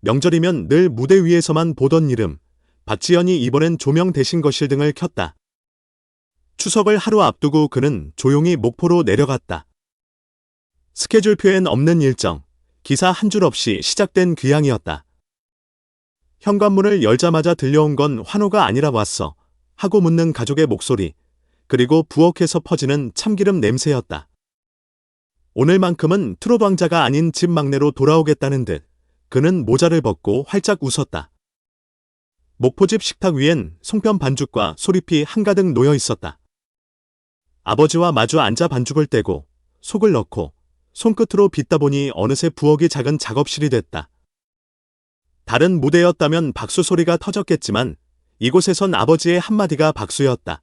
명절이면 늘 무대 위에서만 보던 이름, 박지연이 이번엔 조명 대신 거실 등을 켰다. 추석을 하루 앞두고 그는 조용히 목포로 내려갔다. 스케줄표엔 없는 일정, 기사 한 줄 없이 시작된 귀향이었다. 현관문을 열자마자 들려온 건 환호가 아니라 왔어. 하고 묻는 가족의 목소리, 그리고 부엌에서 퍼지는 참기름 냄새였다. 오늘만큼은 트롯 왕자가 아닌 집 막내로 돌아오겠다는 듯 그는 모자를 벗고 활짝 웃었다. 목포집 식탁 위엔 송편 반죽과 소리피 한가득 놓여 있었다. 아버지와 마주 앉아 반죽을 떼고 속을 넣고 손끝으로 빚다 보니 어느새 부엌이 작은 작업실이 됐다. 다른 무대였다면 박수 소리가 터졌겠지만 이곳에선 아버지의 한마디가 박수였다.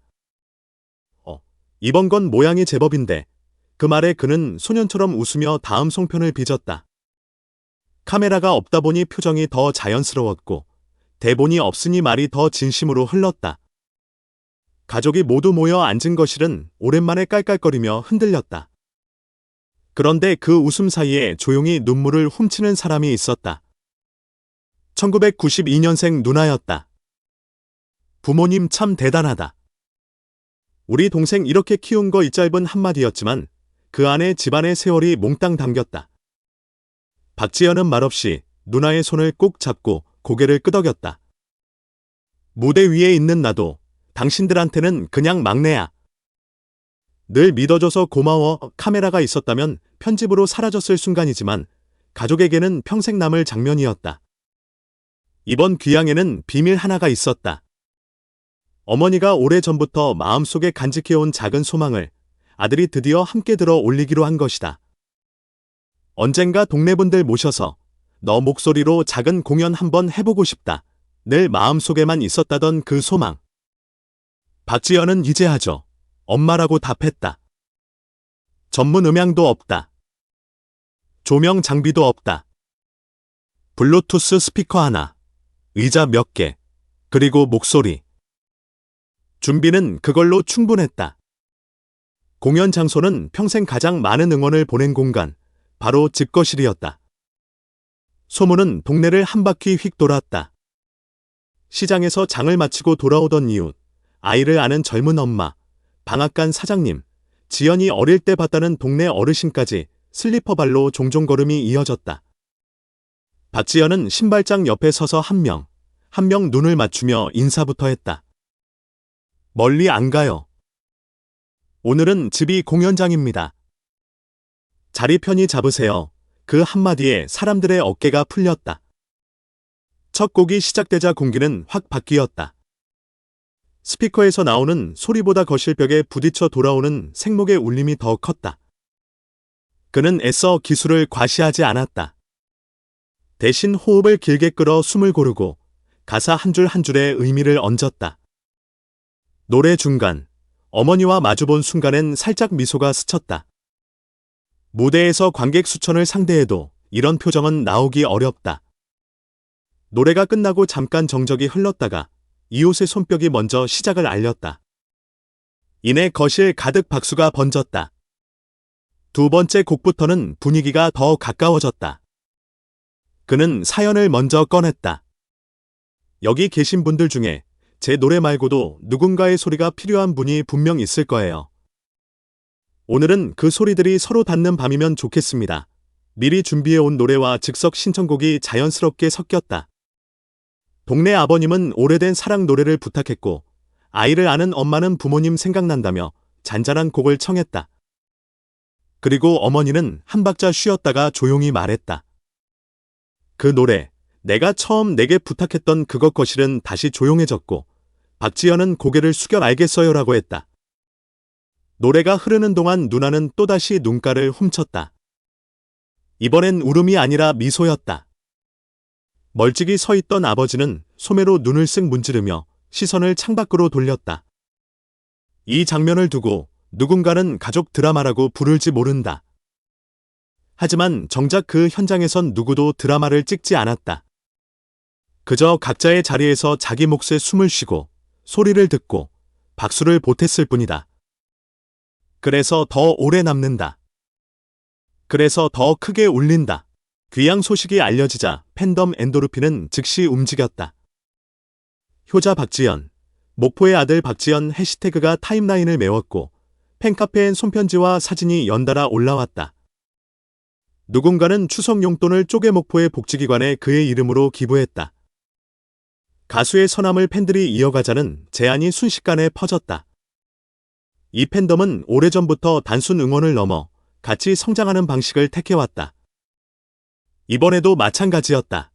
어, 이번 건 모양이 제법인데 그 말에 그는 소년처럼 웃으며 다음 송편을 빚었다. 카메라가 없다 보니 표정이 더 자연스러웠고 대본이 없으니 말이 더 진심으로 흘렀다. 가족이 모두 모여 앉은 거실은 오랜만에 깔깔거리며 흔들렸다. 그런데 그 웃음 사이에 조용히 눈물을 훔치는 사람이 있었다. 1992년생 누나였다. 부모님 참 대단하다. 우리 동생 이렇게 키운 거 이 짧은 한마디였지만 그 안에 집안의 세월이 몽땅 담겼다. 박지연은 말없이 누나의 손을 꼭 잡고 고개를 끄덕였다. 무대 위에 있는 나도 당신들한테는 그냥 막내야. 늘 믿어줘서 고마워 카메라가 있었다면 편집으로 사라졌을 순간이지만 가족에게는 평생 남을 장면이었다. 이번 귀향에는 비밀 하나가 있었다. 어머니가 오래전부터 마음속에 간직해온 작은 소망을 아들이 드디어 함께 들어 올리기로 한 것이다. 언젠가 동네분들 모셔서 너 목소리로 작은 공연 한번 해보고 싶다. 늘 마음속에만 있었다던 그 소망. 박지연은 이제 하죠. 엄마라고 답했다. 전문 음향도 없다. 조명 장비도 없다. 블루투스 스피커 하나, 의자 몇 개, 그리고 목소리. 준비는 그걸로 충분했다. 공연 장소는 평생 가장 많은 응원을 보낸 공간, 바로 집 거실이었다. 소문은 동네를 한 바퀴 휙 돌았다. 시장에서 장을 마치고 돌아오던 이웃, 아이를 아는 젊은 엄마, 방앗간 사장님, 지연이 어릴 때 봤다는 동네 어르신까지 슬리퍼 발로 종종 걸음이 이어졌다. 박지연은 신발장 옆에 서서 한 명, 한 명 눈을 맞추며 인사부터 했다. 멀리 안 가요. 오늘은 집이 공연장입니다. 자리 편히 잡으세요. 그 한마디에 사람들의 어깨가 풀렸다. 첫 곡이 시작되자 공기는 확 바뀌었다. 스피커에서 나오는 소리보다 거실벽에 부딪혀 돌아오는 생목의 울림이 더 컸다. 그는 애써 기술을 과시하지 않았다. 대신 호흡을 길게 끌어 숨을 고르고 가사 한 줄 한 줄에 의미를 얹었다. 노래 중간, 어머니와 마주본 순간엔 살짝 미소가 스쳤다. 무대에서 관객 수천을 상대해도 이런 표정은 나오기 어렵다. 노래가 끝나고 잠깐 정적이 흘렀다가 이웃의 손뼉이 먼저 시작을 알렸다. 이내 거실 가득 박수가 번졌다. 두 번째 곡부터는 분위기가 더 가까워졌다. 그는 사연을 먼저 꺼냈다. 여기 계신 분들 중에 제 노래 말고도 누군가의 소리가 필요한 분이 분명 있을 거예요. 오늘은 그 소리들이 서로 닿는 밤이면 좋겠습니다. 미리 준비해 온 노래와 즉석 신청곡이 자연스럽게 섞였다. 동네 아버님은 오래된 사랑 노래를 부탁했고, 아이를 아는 엄마는 부모님 생각난다며 잔잔한 곡을 청했다. 그리고 어머니는 한 박자 쉬었다가 조용히 말했다. 그 노래, 내가 처음 내게 부탁했던 그것 거실은 다시 조용해졌고, 박지연은 고개를 숙여 알겠어요라고 했다. 노래가 흐르는 동안 누나는 또다시 눈가를 훔쳤다. 이번엔 울음이 아니라 미소였다. 멀찍이 서 있던 아버지는 소매로 눈을 쓱 문지르며 시선을 창밖으로 돌렸다. 이 장면을 두고 누군가는 가족 드라마라고 부를지 모른다. 하지만 정작 그 현장에선 누구도 드라마를 찍지 않았다. 그저 각자의 자리에서 자기 몫에 숨을 쉬고 소리를 듣고 박수를 보탰을 뿐이다. 그래서 더 오래 남는다. 그래서 더 크게 울린다. 귀향 소식이 알려지자 팬덤 엔도르핀은 즉시 움직였다. 효자 박지연, 목포의 아들 박지연 해시태그가 타임라인을 메웠고 팬카페엔 손편지와 사진이 연달아 올라왔다. 누군가는 추석 용돈을 쪼개 목포의 복지기관에 그의 이름으로 기부했다. 가수의 선함을 팬들이 이어가자는 제안이 순식간에 퍼졌다. 이 팬덤은 오래전부터 단순 응원을 넘어 같이 성장하는 방식을 택해왔다. 이번에도 마찬가지였다.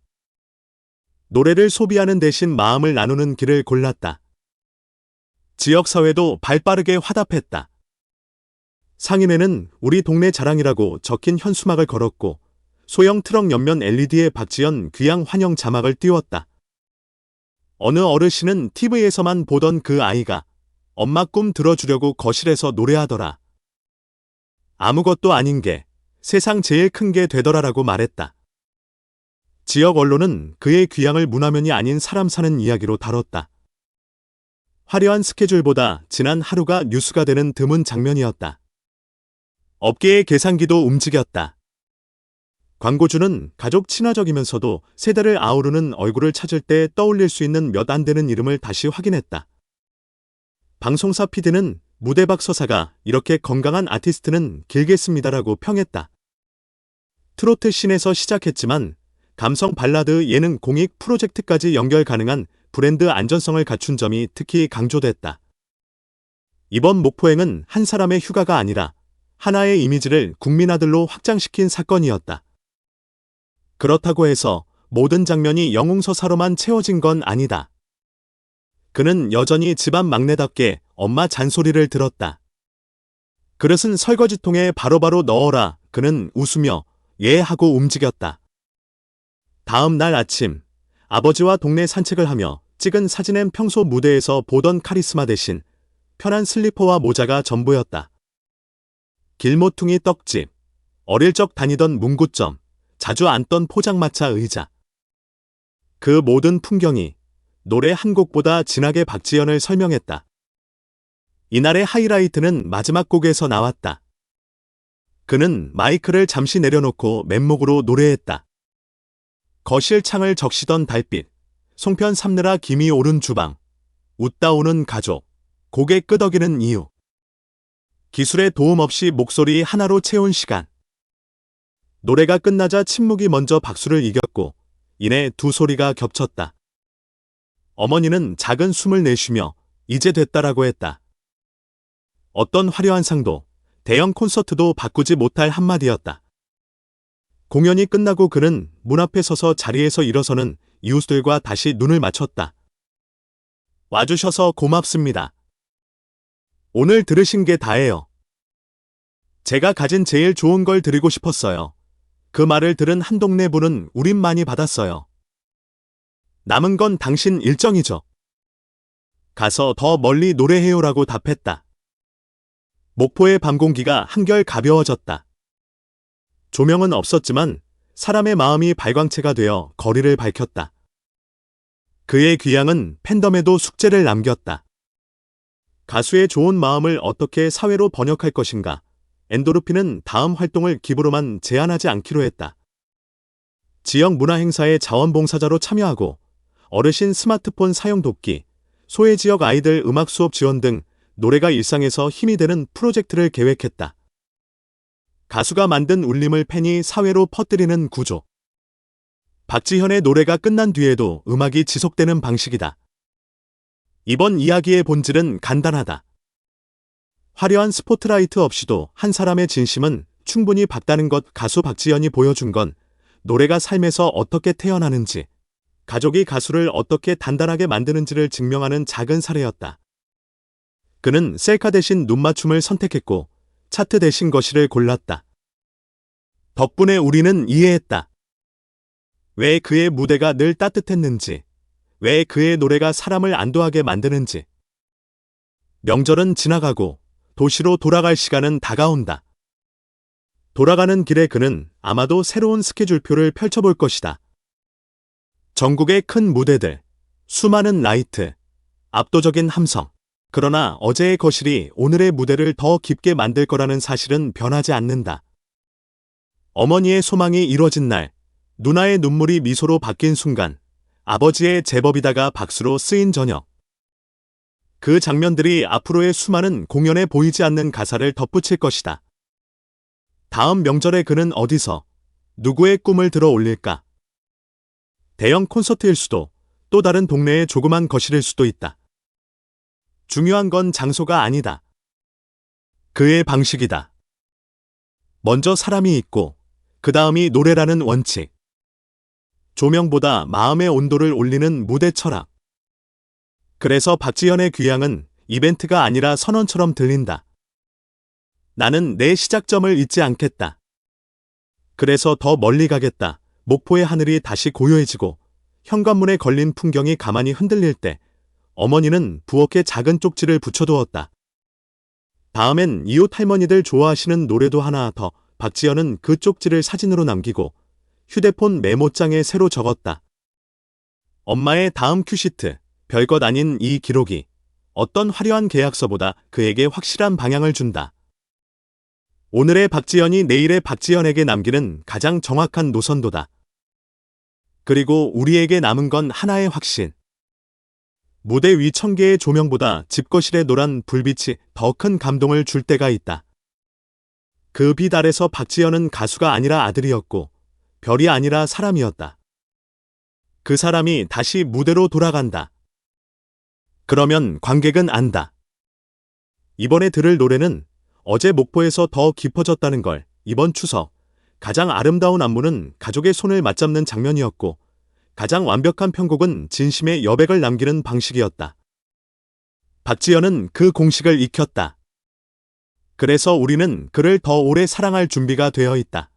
노래를 소비하는 대신 마음을 나누는 길을 골랐다. 지역사회도 발빠르게 화답했다. 상인에는 우리 동네 자랑이라고 적힌 현수막을 걸었고 소형 트럭 옆면 LED에 박지연 귀향 환영 자막을 띄웠다. 어느 어르신은 TV에서만 보던 그 아이가 엄마 꿈 들어주려고 거실에서 노래하더라. 아무것도 아닌 게 세상 제일 큰 게 되더라라고 말했다. 지역 언론은 그의 귀향을 문화면이 아닌 사람 사는 이야기로 다뤘다. 화려한 스케줄보다 지난 하루가 뉴스가 되는 드문 장면이었다. 업계의 계산기도 움직였다. 광고주는 가족 친화적이면서도 세대를 아우르는 얼굴을 찾을 때 떠올릴 수 있는 몇 안 되는 이름을 다시 확인했다. 방송사 PD는 무대박 서사가 이렇게 건강한 아티스트는 길겠습니다라고 평했다. 트로트 씬에서 시작했지만 감성 발라드 예능 공익 프로젝트까지 연결 가능한 브랜드 안전성을 갖춘 점이 특히 강조됐다. 이번 목포행은 한 사람의 휴가가 아니라 하나의 이미지를 국민 아들로 확장시킨 사건이었다. 그렇다고 해서 모든 장면이 영웅서사로만 채워진 건 아니다. 그는 여전히 집안 막내답게 엄마 잔소리를 들었다. 그릇은 설거지통에 바로 바로 넣어라. 그는 웃으며 예 하고 움직였다. 다음 날 아침 아버지와 동네 산책을 하며 찍은 사진엔 평소 무대에서 보던 카리스마 대신 편한 슬리퍼와 모자가 전부였다. 길모퉁이 떡집, 어릴 적 다니던 문구점, 자주 앉던 포장마차 의자. 그 모든 풍경이 노래 한 곡보다 진하게 박지연을 설명했다. 이날의 하이라이트는 마지막 곡에서 나왔다. 그는 마이크를 잠시 내려놓고 맨목으로 노래했다. 거실 창을 적시던 달빛, 송편 삶느라 김이 오른 주방, 웃다 오는 가족, 고개 끄덕이는 이유. 기술의 도움 없이 목소리 하나로 채운 시간. 노래가 끝나자 침묵이 먼저 박수를 이겼고, 이내 두 소리가 겹쳤다. 어머니는 작은 숨을 내쉬며 이제 됐다라고 했다. 어떤 화려한 상도, 대형 콘서트도 바꾸지 못할 한마디였다. 공연이 끝나고 그는 문 앞에 서서 자리에서 일어서는 이웃들과 다시 눈을 맞췄다. 와주셔서 고맙습니다. 오늘 들으신 게 다예요. 제가 가진 제일 좋은 걸 드리고 싶었어요. 그 말을 들은 한 동네 분은 우린 많이 받았어요. 남은 건 당신 일정이죠. 가서 더 멀리 노래해요라고 답했다. 목포의 밤 공기가 한결 가벼워졌다. 조명은 없었지만 사람의 마음이 발광체가 되어 거리를 밝혔다. 그의 귀향은 팬덤에도 숙제를 남겼다. 가수의 좋은 마음을 어떻게 사회로 번역할 것인가? 엔도르핀은 다음 활동을 기부로만 제한하지 않기로 했다. 지역 문화 행사에 자원봉사자로 참여하고 어르신 스마트폰 사용 돕기, 소외 지역 아이들 음악 수업 지원 등 노래가 일상에서 힘이 되는 프로젝트를 계획했다. 가수가 만든 울림을 팬이 사회로 퍼뜨리는 구조. 박지현의 노래가 끝난 뒤에도 음악이 지속되는 방식이다. 이번 이야기의 본질은 간단하다. 화려한 스포트라이트 없이도 한 사람의 진심은 충분히 밝다는 것 가수 박지현이 보여준 건 노래가 삶에서 어떻게 태어나는지, 가족이 가수를 어떻게 단단하게 만드는지를 증명하는 작은 사례였다. 그는 셀카 대신 눈맞춤을 선택했고 차트 대신 거시를 골랐다. 덕분에 우리는 이해했다. 왜 그의 무대가 늘 따뜻했는지, 왜 그의 노래가 사람을 안도하게 만드는지. 명절은 지나가고 도시로 돌아갈 시간은 다가온다. 돌아가는 길에 그는 아마도 새로운 스케줄표를 펼쳐볼 것이다. 전국의 큰 무대들, 수많은 라이트, 압도적인 함성. 그러나 어제의 거실이 오늘의 무대를 더 깊게 만들 거라는 사실은 변하지 않는다. 어머니의 소망이 이뤄진 날, 누나의 눈물이 미소로 바뀐 순간 아버지의 제법이다가 박수로 쓰인 저녁. 그 장면들이 앞으로의 수많은 공연에 보이지 않는 가사를 덧붙일 것이다. 다음 명절에 그는 어디서 누구의 꿈을 들어 올릴까? 대형 콘서트일 수도 또 다른 동네의 조그만 거실일 수도 있다. 중요한 건 장소가 아니다. 그의 방식이다. 먼저 사람이 있고 그 다음이 노래라는 원칙. 조명보다 마음의 온도를 올리는 무대 철학. 그래서 박지현의 귀향은 이벤트가 아니라 선언처럼 들린다. 나는 내 시작점을 잊지 않겠다. 그래서 더 멀리 가겠다. 목포의 하늘이 다시 고요해지고 현관문에 걸린 풍경이 가만히 흔들릴 때 어머니는 부엌에 작은 쪽지를 붙여두었다. 다음엔 이웃 할머니들 좋아하시는 노래도 하나 더 박지연은 그 쪽지를 사진으로 남기고 휴대폰 메모장에 새로 적었다. 엄마의 다음 큐시트, 별것 아닌 이 기록이 어떤 화려한 계약서보다 그에게 확실한 방향을 준다. 오늘의 박지연이 내일의 박지연에게 남기는 가장 정확한 노선도다. 그리고 우리에게 남은 건 하나의 확신. 무대 위 천 개의 조명보다 집거실의 노란 불빛이 더 큰 감동을 줄 때가 있다. 그 빛 아래서 박지연은 가수가 아니라 아들이었고 별이 아니라 사람이었다. 그 사람이 다시 무대로 돌아간다. 그러면 관객은 안다. 이번에 들을 노래는 어제 목포에서 더 깊어졌다는 걸 이번 추석 가장 아름다운 안무는 가족의 손을 맞잡는 장면이었고 가장 완벽한 편곡은 진심의 여백을 남기는 방식이었다. 박지연은 그 공식을 익혔다. 그래서 우리는 그를 더 오래 사랑할 준비가 되어 있다.